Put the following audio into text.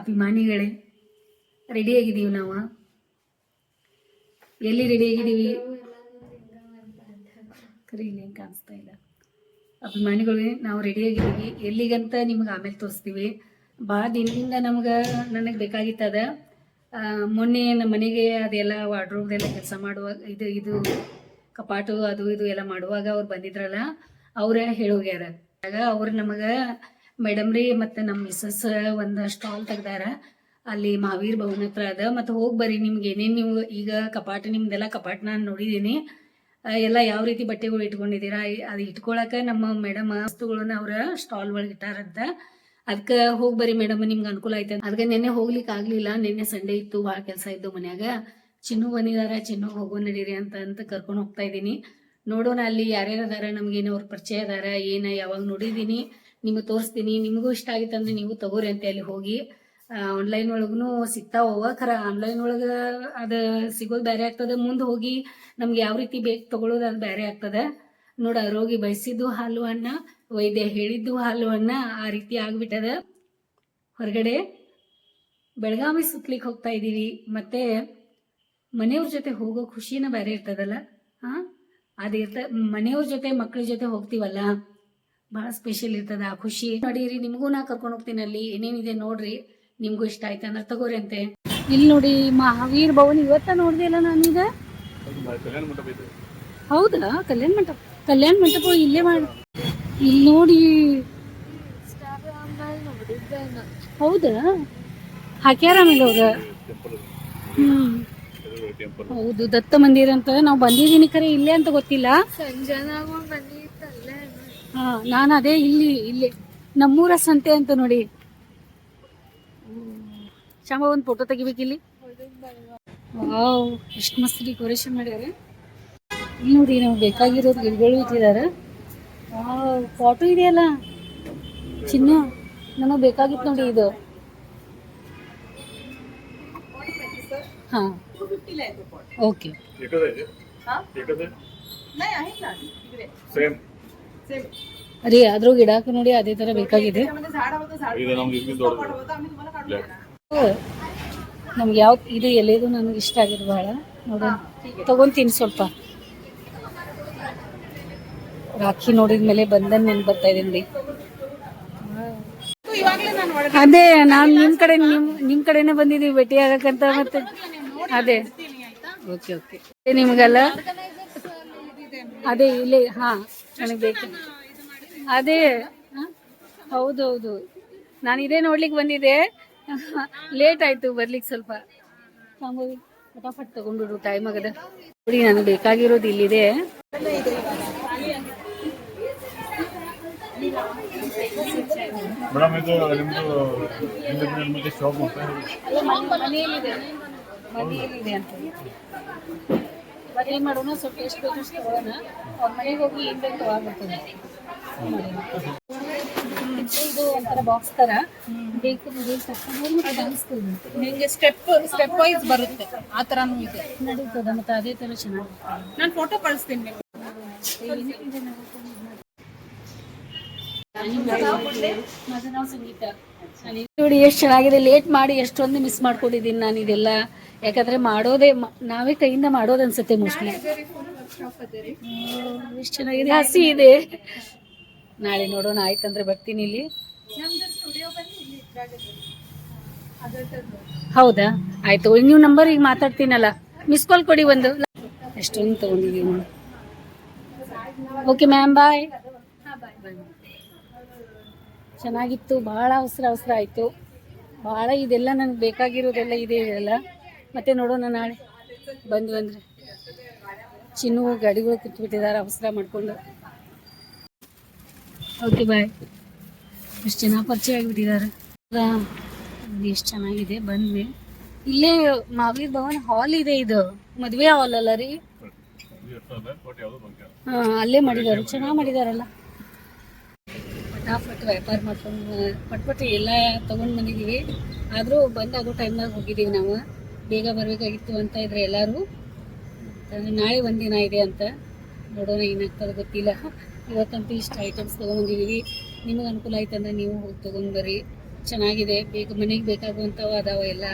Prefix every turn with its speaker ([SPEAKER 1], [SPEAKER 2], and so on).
[SPEAKER 1] ಅಭಿಮಾನಿಗಳೇ ready ಆಗಿದ್ದೀವಿ ನಾವು. ಎಲ್ಲಿ ರೆಡಿ ಆಗಿದ್ದೀವಿ? ಕರಿ ಇಲ್ಲಿ ಹೆಂಗೆ ಕಾಣಿಸ್ತಾ ಇಲ್ಲ. ಅಭಿಮಾನಿಗಳೇ, ನಾವು ರೆಡಿ ಆಗಿದ್ದೀವಿ. ಎಲ್ಲಿಗಂತ ನಿಮ್ಗೆ ಆಮೇಲೆ ತೋರಿಸ್ತೀವಿ. ಭಾಳ ದಿನದಿಂದ ನಮ್ಗೆ, ನನಗೆ ಬೇಕಾಗಿತ್ತದ. ಮೊನ್ನೆ ನಮ್ಮ ಮನೆಗೆ ಅದೆಲ್ಲ ವಾರ್ಡ್ರೋಬ್ದೆಲ್ಲ ಕೆಲಸ ಮಾಡುವಾಗ, ಇದು ಇದು, ಕಪಾಟು, ಅದು, ಇದು ಎಲ್ಲ ಮಾಡುವಾಗ ಅವ್ರು ಬಂದಿದ್ರಲ್ಲ, ಅವರೇ ಹೇಳೋಗ್ಯಾರ ಆಗ ಅವ್ರು ನಮಗೆ ಮೇಡಮ್ ರೀ, ಮತ್ತು ನಮ್ಮ ಮಿಸ್ಸಸ್ ಒಂದು ಸ್ಟಾಲ್ ತೆಗ್ದಾರ. ಅಲ್ಲಿ ಮಹಾವೀರ್ ಭವನ ಹತ್ರ ಅದ. ಮತ್ತು ಹೋಗಿ ಬರ್ರಿ ನಿಮ್ಗೆ ಏನೇನು ನೀವು ಈಗ ಕಪಾಟ, ನಿಮ್ದೆಲ್ಲ ಕಪಾಟ ನಾನು ನೋಡಿದ್ದೀನಿ ಎಲ್ಲ ಯಾವ ರೀತಿ ಬಟ್ಟೆಗಳು ಇಟ್ಕೊಂಡಿದ್ದೀರಾ? ಅದು ಇಟ್ಕೊಳಕ್ಕೆ ನಮ್ಮ ಮೇಡಮ್ ವಸ್ತುಗಳನ್ನ ಅವ್ರ ಸ್ಟಾಲ್ ಒಳಗೆ ಇಟ್ಟಾರಂತ. ಅದಕ್ಕೆ ಹೋಗಿ ಬರ್ರಿ ಮೇಡಮ್, ನಿಮ್ಗೆ ಅನುಕೂಲ ಆಯ್ತು ಅದಕ್ಕೆ ನೆನ್ನೆ ಹೋಗ್ಲಿಕ್ಕೆ ಆಗಲಿಲ್ಲ. ನಿನ್ನೆ ಸಂಡೇ ಇತ್ತು, ಭಾಳ ಕೆಲಸ ಇದ್ದು ಮನ್ಯಾಗ. ಚಿನ್ನು ಬಂದಿದಾರ, ಚಿನ್ನು ಹೋಗೋ ನಡೀರಿ ಅಂತ ಅಂತ ಕರ್ಕೊಂಡು ಹೋಗ್ತಾ ಇದ್ದೀನಿ. ನೋಡೋಣ ಅಲ್ಲಿ ಯಾರ್ಯಾರು ಅದಾರ ನಮ್ಗೇನು ಅವ್ರ ಪರಿಚಯ ಅದಾರ, ಏನು ಯಾವಾಗ ನೋಡಿದ್ದೀನಿ ನಿಮಗೆ ತೋರಿಸ್ತೀನಿ, ನಿಮಗೂ ಇಷ್ಟ ಆಗಿತ್ತು ಅಂದ್ರೆ ನೀವು ತಗೋರಿ ಅಂತ ಅಲ್ಲಿ ಹೋಗಿ. ಆನ್ಲೈನ್ ಒಳಗೂ ಸಿಗ್ತಾವ ಖರ ಆನ್ಲೈನ್ ಒಳಗೆ ಅದು ಸಿಗೋದು ಬೇರೆ ಆಗ್ತದೆ. ಮುಂದೆ ಹೋಗಿ ನಮ್ಗೆ ಯಾವ ರೀತಿ ಬೇಕು ತಗೊಳ್ಳೋದು ಅದು ಬೇರೆ ಆಗ್ತದೆ. ನೋಡ, ರೋಗಿ ಬಯಸಿದ್ದು ಹಾಲು ಅನ್ನ, ವೈದ್ಯ ಹೇಳಿದ್ದು ಹಾಲು ಅನ್ನ ಆ ರೀತಿ ಆಗ್ಬಿಟ್ಟದ. ಹೊರಗಡೆ ಬೆಳಗಾವಿ ಸುತ್ತಲಿಕ್ಕೆ ಹೋಗ್ತಾ ಇದ್ದೀವಿ ಮತ್ತೆ ಮನೆಯವ್ರ ಜೊತೆ ಹೋಗೋ ಖುಷಿನ ಬೇರೆ ಇರ್ತದಲ್ಲ? ಹಾ ಅದಿರ್ತ ಮನೆಯವ್ರ ಜೊತೆ ಮಕ್ಕಳ ಜೊತೆ ಹೋಗ್ತೀವಲ್ಲ? ಬಹಳ ಸ್ಪೆಷಲ್ ಇರ್ತದ ಆ ಖುಷಿ ನೋಡಿರಿ ನಿಮಗೂ ನಾ ಕರ್ಕೊಂಡು ಹೋಗ್ತೀನಿ ಅಲ್ಲಿ. ಏನೇನಿದೆ ನೋಡ್ರಿ ನಿಮ್ಗೂ ಇಷ್ಟ ಆಯ್ತು ಅಂದ್ರೆ ತಗೋರಿ ಅಂತೆ. ಇಲ್ಲಿ ನೋಡಿ ಮಹಾವೀರ್ ಭವನ್ ಇವತ್ತ ನೋಡ್ದಿಲ್ಲ ನಾನೀಗ ಹೌದಾ ಕಲ್ಯಾಣ ಮಂಟಪ ಕಲ್ಯಾಣ ಮಂಟಪ ಇಲ್ಲೇ ಮಾಡಿ ಇಲ್ಲಿ ನೋಡಿ. ಹೌದಾ? ಹಾಕ್ಯಾರ ಆಮೇಲೆ ಅವ್ರ. ಹ್ಮ್.
[SPEAKER 2] ಟೆಂಪಲ್
[SPEAKER 1] ಹೌದು ದತ್ತ ಮಂದಿರ ಅಂತ ನಾವು ಬಂದಿದ್ದೀನಿ ಖರೆ ಇಲ್ಲೇ ಅಂತ ಗೊತ್ತಿಲ್ಲ.
[SPEAKER 3] ಸಂಜನಾಗ ಬಂದಿತ್ತಲ್ಲೇ
[SPEAKER 1] ಹಾ ನಾನು ಅದೇ ಇಲ್ಲಿ ಇಲ್ಲಿ. ನಮ್ಮೂರ ಸಂತೆ ಅಂತ ನೋಡಿ. ಶಾಮ ಒಂದು ಫೋಟೋ ತೆಗಿಬೇಕಿಲ್ಲಿ ವಾವ್ ಎಷ್ಟು ಮಸ್ತ್ ಡೆಕೋರೇಷನ್ ಮಾಡ್ಯಾರ. ಇಲ್ಲಿ ನೋಡಿ ನಮ್ಗೆ ಬೇಕಾಗಿರೋದು ಗಿಡಗಳು ಇಟ್ಟಿದ್ದಾರೆ ಫೋಟೋ ಇದೆಯಲ್ಲ? ಚಿನ್ನ ನಮಗೆ ಬೇಕಾಗಿತ್ತು ನೋಡಿ ಇದು. ಹಾ. ಓಕೆ
[SPEAKER 2] ಸೇಮ್
[SPEAKER 1] ಅದೇ ಆದ್ರೂ ಗಿಡಕ್ಕೆ ನೋಡಿ ಅದೇ ತರ ಬೇಕಾಗಿದೆ.
[SPEAKER 2] ಇದು ನಮ್ಗೆ
[SPEAKER 1] ಯಾವ ಇದು ಎಲೆದು ನನಗೆ ಇಷ್ಟ ಆಗಿದೆ ಬಹಳ. ನೋಡೋಣ ತಗೊಂತೀನಿ ಸ್ವಲ್ಪ. ರಾಖಿ ನೋಡಿದ ಮೇಲೆ ಬಂಧನ್ ನೆನ್ ಬರ್ತಾ ಇದೆ ನೋಡಿ ಅದೇ ನಾನ್ ನಿಮ್ ಕಡೆ ನಿಮ್ ನಿಮ್ ಕಡೆನೆ ಬಂದಿದೀವಿ ಭೇಟಿ ಆಗಕ್ಕಂತ ಮತ್ತೆ ಅದೇ. Okay okay. ನಿಮ್ಗಲ್ಲ? ಅದೇ ಇಲ್ಲಿ ಹಾ ನನಗೆ ಬೇಕು ಅದೇ ಹೌದು ಹೌದೌದು. ನಾನು ಇದೇ ನೋಡ್ಲಿಕ್ಕೆ ಬಂದಿದ್ದೆ. ಲೇಟ್ ಆಯ್ತು ಬರ್ಲಿಕ್ಕೆ ಸ್ವಲ್ಪ. ಫಟಾಫಟ್ ತಗೊಂಡ್ಬಿಡು ಟೈಮ್ ಆಗದ ನೋಡಿ ನನಗೆ ಬೇಕಾಗಿರೋದು ಇಲ್ಲಿದೆ.
[SPEAKER 2] ಮೇಡಮ್ ಇದು ಶಾಪ್ ಅಂತ
[SPEAKER 1] ಮನೆಯಲ್ಲಿದೆ ಅಂತ. ಬರ್ಲಿ ಮಾಡೋಣ ಸ್ವಲ್ಪ ಎಷ್ಟು ಬೇಕು ಅಷ್ಟು ತಗೊಳ್ಳೋಣ ಅವ್ರ ಮನೆಗೆ ಹೋಗಿ ಏನ್ ಬೇಕು ತಗೊಂಡ್ಬರ್ತದೆ ಇದು ಒಂಥರ ಬಾಕ್ಸ್ ತರ. ಬೇಕು
[SPEAKER 4] ನಿಂಗೆ ಸ್ಟೆಪ್ ಸ್ಟೆಪ್ ವೈಸ್ ಬರುತ್ತೆ. ಆ ಥರನೂ ಇದೆ.
[SPEAKER 1] ನಡೀತದೆ ಮತ್ತೆ ಅದೇ ತರ ಚೆನ್ನಾಗಿ
[SPEAKER 4] ನಾನು ಫೋಟೋ ಕಳಿಸ್ತೀನಿ ನಿಮ್ಗೆ.
[SPEAKER 1] ನೋಡಿ ಎಷ್ಟು ಚೆನ್ನಾಗಿದೆ. ಲೇಟ್ ಮಾಡಿ ಎಷ್ಟೊಂದು ಮಿಸ್ ಮಾಡ್ಕೊಂಡಿದ್ದೀನಿ ನಾನು ಇದೆಲ್ಲ. ಯಾಕಂದ್ರೆ ಮಾಡೋದೇ ನಾವೇ ಕೈಯಿಂದ ಮಾಡೋದು ಅನ್ಸುತ್ತೆ ಮೋಸ್ಟ್ಲಿ ಎಷ್ಟು ಚೆನ್ನಾಗಿದೆ. ಹಸಿ ಇದೆ. ನಾಳೆ ನೋಡೋಣ ಆಯ್ತಂದ್ರೆ ಬರ್ತೀನಿ ಇಲ್ಲಿ. ಹೌದಾ? ಆಯ್ತು ನೀವು ನಂಬರ್ ಈಗ ಮಾತಾಡ್ತೀನಲ್ಲ. ಮಿಸ್ ಕಾಲ್ ಕೊಡಿ ಒಂದು. ಎಷ್ಟೊಂದು ತಗೊಂಡಿದ್ದೀವಿ ನೋಡಿ. ಓಕೆ ಮ್ಯಾಮ್ ಬಾಯ್ ಚೆನ್ನಾಗಿತ್ತು ಭಾಳ ಅವಸರ ಅವಸರ ಆಯಿತು. ಭಾಳ ಇದೆಲ್ಲ ನನಗೆ ಬೇಕಾಗಿರೋದೆಲ್ಲ ಇದೆ ಇದೆಲ್ಲ ಮತ್ತೆ ನೋಡೋಣ ನಾಳೆ. ಬಂದು ಅಂದ್ರೆ. ಚಿನ್ನು ಗಾಡಿಗಳು ಕಿತ್ಬಿಟ್ಟಿದ್ದಾರೆ, ಅವಸರ ಮಾಡ್ಕೊಂಡು. ಓಕೆ ಬಾಯ್ ಎಷ್ಟು ಜನ ಪರಿಚಯ ಆಗಿಬಿಟ್ಟಿದ್ದಾರೆ. ಎಷ್ಟು ಚೆನ್ನಾಗಿದೆ, ಬಂದ್ವಿ. ಇಲ್ಲೇ ಮಾವೀರ್ ಭವನ್ ಹಾಲ್ ಇದೆ ಇದು. ಮದುವೆ ಹಾಲ್ ಅಲ್ಲ ರೀ? ಹಾ, ಅಲ್ಲೇ ಮಾಡಿದ್ದಾರೆ. ಚೆನ್ನಾಗಿ ಮಾಡಿದಾರಲ್ಲ. ಫಟಾಫಟ್ ವ್ಯಾಪಾರ ಮಾಡ್ಕೊಂಡು ಪಟ್ ಪಟ್ ಎಲ್ಲ ತಗೊಂಡ್ ಬಂದಿದೀವಿ ಆದ್ರೂ ಬಂದಾಗೋ ಟೈಮ್ನಾಗ ಹೋಗಿದೀವಿ ನಾವು. ಬೇಗ ಬರಬೇಕಾಗಿತ್ತು ಅಂತ ಇದ್ರೆ ಎಲ್ಲರೂ ನಾಳೆ ಒಂದಿನ ಇದೆ ಅಂತ ನೋಡೋಣ ಏನಾಗ್ತದೆ ಗೊತ್ತಿಲ್ಲ. ಇವತ್ತಂತೂ ಇಷ್ಟು ಐಟಮ್ಸ್ ತೊಗೊಂಡಿದ್ದೀವಿ ನಿಮಗೆ ಅನುಕೂಲ ಆಯ್ತಂದ್ರೆ ನೀವು ಹೋಗಿ ತೊಗೊಂಡ್ಬರ್ರಿ ಚೆನ್ನಾಗಿದೆ. ಬೇಗ ಮನೆಗೆ ಬೇಕಾಗುವಂಥವು ಅದಾವ ಎಲ್ಲ.